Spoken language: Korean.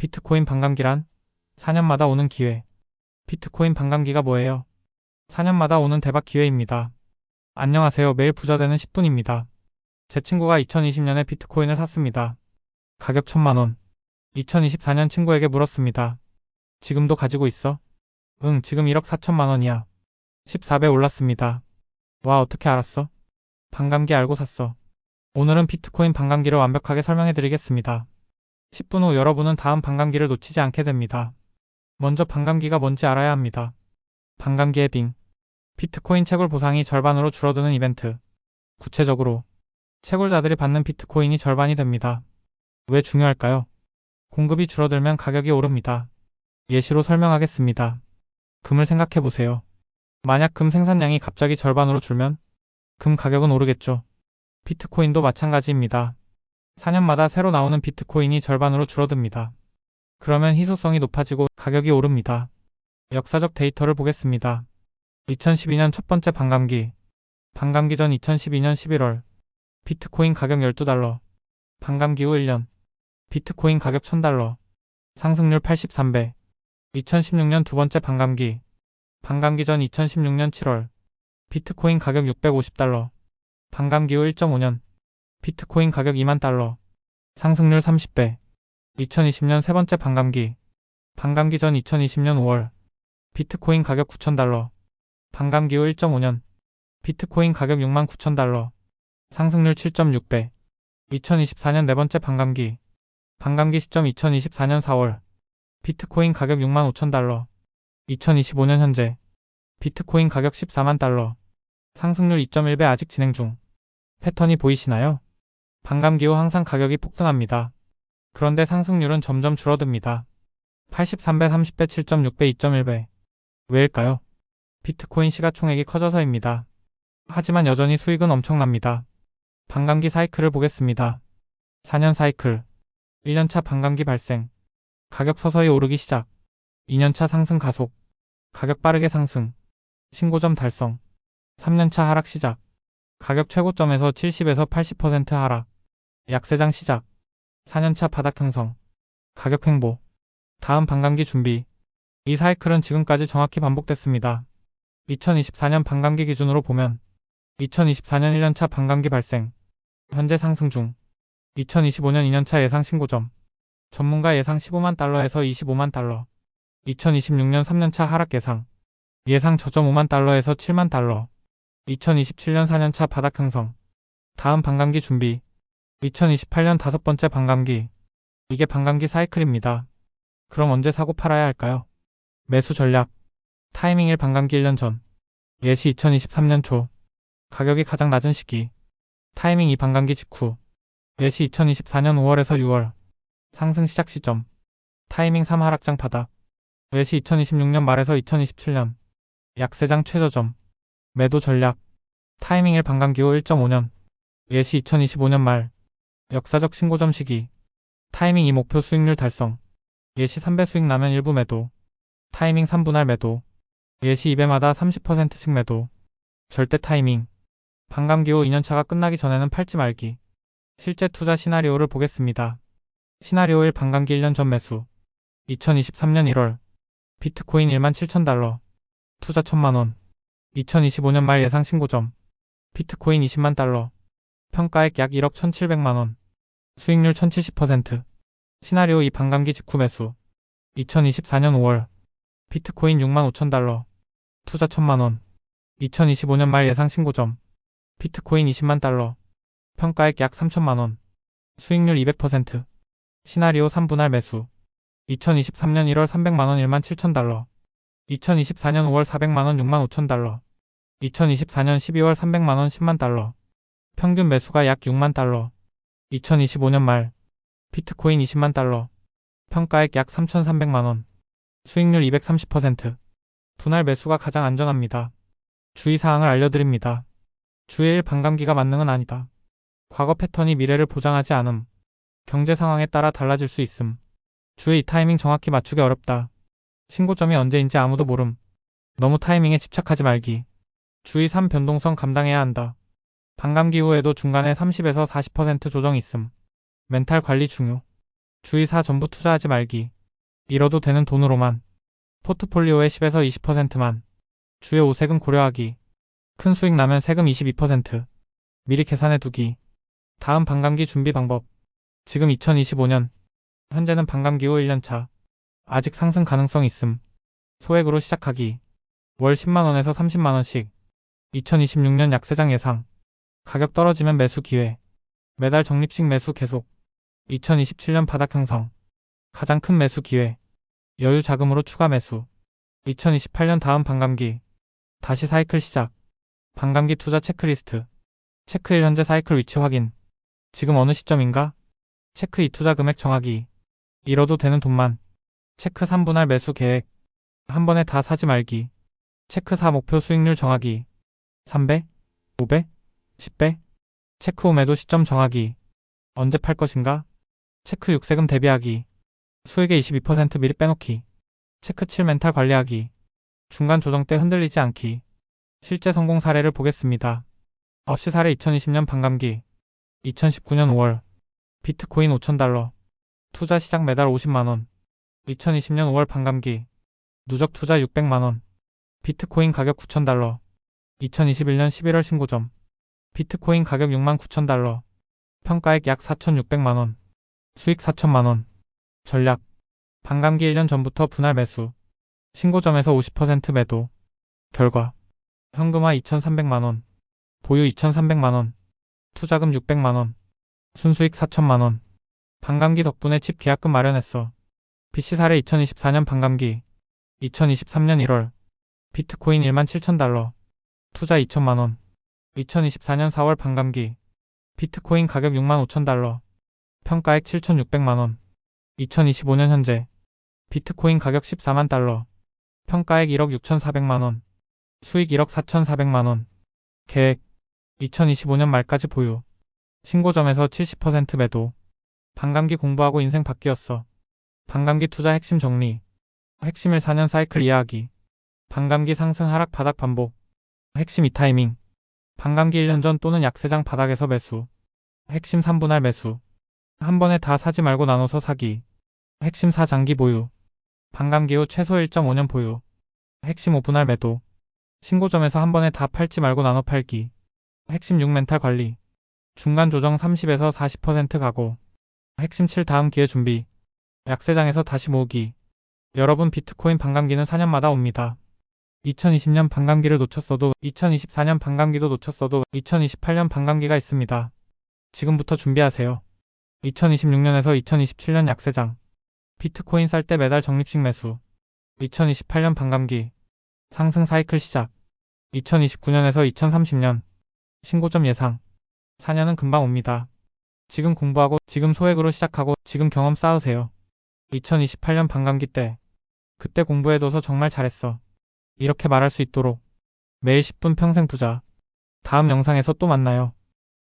비트코인 반감기란 4년마다 오는 기회. 비트코인 반감기가 뭐예요? 4년마다 오는 대박 기회입니다. 안녕하세요. 매일 부자 되는 10분입니다. 제 친구가 2020년에 비트코인을 샀습니다. 가격 1000만원. 2024년 친구에게 물었습니다. 지금도 가지고 있어? 응, 지금 1억 4천만원이야. 14배 올랐습니다. 와, 어떻게 알았어? 반감기 알고 샀어. 오늘은 비트코인 반감기를 완벽하게 설명해 드리겠습니다. 10분 후 여러분은 다음 반감기를 놓치지 않게 됩니다. 먼저 반감기가 뭔지 알아야 합니다. 반감기의 빙. 비트코인 채굴 보상이 절반으로 줄어드는 이벤트. 구체적으로 채굴자들이 받는 비트코인이 절반이 됩니다. 왜 중요할까요? 공급이 줄어들면 가격이 오릅니다. 예시로 설명하겠습니다. 금을 생각해 보세요. 만약 금 생산량이 갑자기 절반으로 줄면 금 가격은 오르겠죠. 비트코인도 마찬가지입니다. 4년마다 새로 나오는 비트코인이 절반으로 줄어듭니다. 그러면 희소성이 높아지고 가격이 오릅니다. 역사적 데이터를 보겠습니다. 2012년 첫 번째 반감기. 반감기 전 2012년 11월. 비트코인 가격 12달러. 반감기 후 1년. 비트코인 가격 1000달러. 상승률 83배. 2016년 두 번째 반감기. 반감기 전 2016년 7월. 비트코인 가격 650달러. 반감기 후 1.5년. 비트코인 가격 2만 달러. 상승률 30배. 2020년 세 번째 반감기. 반감기 전 2020년 5월. 비트코인 가격 9,000달러. 반감기 후 1.5년. 비트코인 가격 6만 9,000달러. 상승률 7.6배. 2024년 네 번째 반감기. 반감기 시점 2024년 4월. 비트코인 가격 6만 5,000달러. 2025년 현재. 비트코인 가격 14만 달러. 상승률 2.1배 아직 진행 중. 패턴이 보이시나요? 반감기 후 항상 가격이 폭등합니다. 그런데 상승률은 점점 줄어듭니다. 83배, 30배, 7.6배, 2.1배. 왜일까요? 비트코인 시가총액이 커져서입니다. 하지만 여전히 수익은 엄청납니다. 반감기 사이클을 보겠습니다. 4년 사이클. 1년차 반감기 발생. 가격 서서히 오르기 시작. 2년차 상승 가속. 가격 빠르게 상승. 신고점 달성. 3년차 하락 시작. 가격 최고점에서 70에서 80% 하락. 약세장 시작. 4년차 바닥 형성. 가격 횡보. 다음 반감기 준비. 이 사이클은 지금까지 정확히 반복됐습니다. 2024년 반감기 기준으로 보면 2024년 1년차 반감기 발생. 현재 상승 중. 2025년 2년차 예상 신고점. 전문가 예상 15만 달러에서 25만 달러. 2026년 3년차 하락 예상. 예상 저점 5만 달러에서 7만 달러. 2027년 4년차 바닥 형성. 다음 반감기 준비. 2028년 다섯 번째 반감기. 이게 반감기 사이클입니다. 그럼 언제 사고 팔아야 할까요? 매수 전략. 타이밍 1 반감기 1년 전. 예시 2023년 초. 가격이 가장 낮은 시기. 타이밍 2 반감기 직후. 예시 2024년 5월에서 6월. 상승 시작 시점. 타이밍 3 하락장 바닥. 예시 2026년 말에서 2027년. 약세장 최저점. 매도 전략. 타이밍 1 반감기 후 1.5년. 예시 2025년 말. 역사적 신고점 시기. 타이밍 2 목표 수익률 달성. 예시 3배 수익 나면 일부 매도. 타이밍 3분할 매도. 예시 2배마다 30%씩 매도. 절대 타이밍. 반감기 후 2년차가 끝나기 전에는 팔지 말기. 실제 투자 시나리오를 보겠습니다. 시나리오 1 반감기 1년 전 매수. 2023년 1월. 비트코인 1만 7천 달러. 투자 1천만 원. 2025년 말 예상 신고점. 비트코인 20만 달러. 평가액 약 1억 1,700만 원. 수익률 1070%. 시나리오 2 반감기 직후 매수. 2024년 5월. 비트코인 6만 5천 달러. 투자 1천만 원. 2025년 말 예상 신고점. 비트코인 20만 달러. 평가액 약 3천만 원. 수익률 200%. 시나리오 3분할 매수. 2023년 1월 300만 원 1만 7천 달러. 2024년 5월 400만 원 6만 5천 달러. 2024년 12월 300만 원 10만 달러. 평균 매수가 약 6만 달러. 2025년 말. 비트코인 20만 달러. 평가액 약 3,300만 원. 수익률 230%. 분할 매수가 가장 안전합니다. 주의사항을 알려드립니다. 주의 1 반감기가 만능은 아니다. 과거 패턴이 미래를 보장하지 않음. 경제 상황에 따라 달라질 수 있음. 주의 이 타이밍 정확히 맞추기 어렵다. 신고점이 언제인지 아무도 모름. 너무 타이밍에 집착하지 말기. 주의 3 변동성 감당해야 한다. 반감기 후에도 중간에 30에서 40% 조정 있음. 멘탈 관리 중요. 주의사 전부 투자하지 말기. 잃어도 되는 돈으로만. 포트폴리오의 10에서 20%만. 주요 오색은 고려하기. 큰 수익 나면 세금 22%. 미리 계산해 두기. 다음 반감기 준비 방법. 지금 2025년. 현재는 반감기 후 1년차. 아직 상승 가능성 있음. 소액으로 시작하기. 월 10만원에서 30만원씩. 2026년 약세장 예상. 가격 떨어지면 매수 기회. 매달 적립식 매수 계속. 2027년 바닥 형성. 가장 큰 매수 기회. 여유 자금으로 추가 매수. 2028년 다음 반감기. 다시 사이클 시작. 반감기 투자 체크리스트. 체크 1 현재 사이클 위치 확인. 지금 어느 시점인가? 체크 2 투자 금액 정하기. 잃어도 되는 돈만. 체크 3 분할 매수 계획. 한 번에 다 사지 말기. 체크 4 목표 수익률 정하기. 3배? 5배? 10배? 체크 5 매도 시점 정하기. 언제 팔 것인가? 체크 6 세금 대비하기. 수익의 22% 미리 빼놓기. 체크 7 멘탈 관리하기. 중간 조정 때 흔들리지 않기. 실제 성공 사례를 보겠습니다. 어시 사례 2020년 반감기. 2019년 5월. 비트코인 5,000달러. 투자 시작 매달 50만원. 2020년 5월 반감기. 누적 투자 600만원. 비트코인 가격 9,000달러. 2021년 11월 신고점. 비트코인 가격 6만 9,000달러. 평가액 약 4,600만 원. 수익 4천만 원. 전략. 반감기 1년 전부터 분할 매수. 신고점에서 50% 매도. 결과. 현금화 2,300만 원. 보유 2,300만 원. 투자금 600만 원. 순수익 4천만 원. 반감기 덕분에 칩 계약금 마련했어. PC 사례 2024년 반감기. 2023년 1월. 비트코인 1만 7천 달러. 투자 2천만 원. 2024년 4월 반감기. 비트코인 가격 6만 5천 달러. 평가액 7,600만 원. 2025년 현재. 비트코인 가격 14만 달러. 평가액 1억 6,400만 원. 수익 1억 4,400만 원. 계획. 2025년 말까지 보유. 신고점에서 70% 매도. 반감기 공부하고 인생 바뀌었어. 반감기 투자 핵심 정리. 핵심 1 4년 사이클 이해하기. 반감기 상승 하락 바닥 반복. 핵심 2 타이밍. 반감기 1년 전 또는 약세장 바닥에서 매수. 핵심 3분할 매수. 한 번에 다 사지 말고 나눠서 사기. 핵심 4 장기 보유. 반감기 후 최소 1.5년 보유. 핵심 5분할 매도. 신고점에서 한 번에 다 팔지 말고 나눠 팔기. 핵심 6 멘탈 관리. 중간 조정 30에서 40% 가고. 핵심 7 다음 기회 준비. 약세장에서 다시 모으기. 여러분 비트코인 반감기는 4년마다 옵니다. 2020년 반감기를 놓쳤어도 2024년 반감기도 놓쳤어도 2028년 반감기가 있습니다. 지금부터 준비하세요. 2026년에서 2027년 약세장. 비트코인 쌀때 매달 적립식 매수. 2028년 반감기. 상승 사이클 시작. 2029년에서 2030년. 신고점 예상. 4년은 금방 옵니다. 지금 공부하고 지금 소액으로 시작하고 지금 경험 쌓으세요. 2028년 반감기 때. 그때 공부해둬서 정말 잘했어. 이렇게 말할 수 있도록 매일 10분 평생 부자. 다음 영상에서 또 만나요.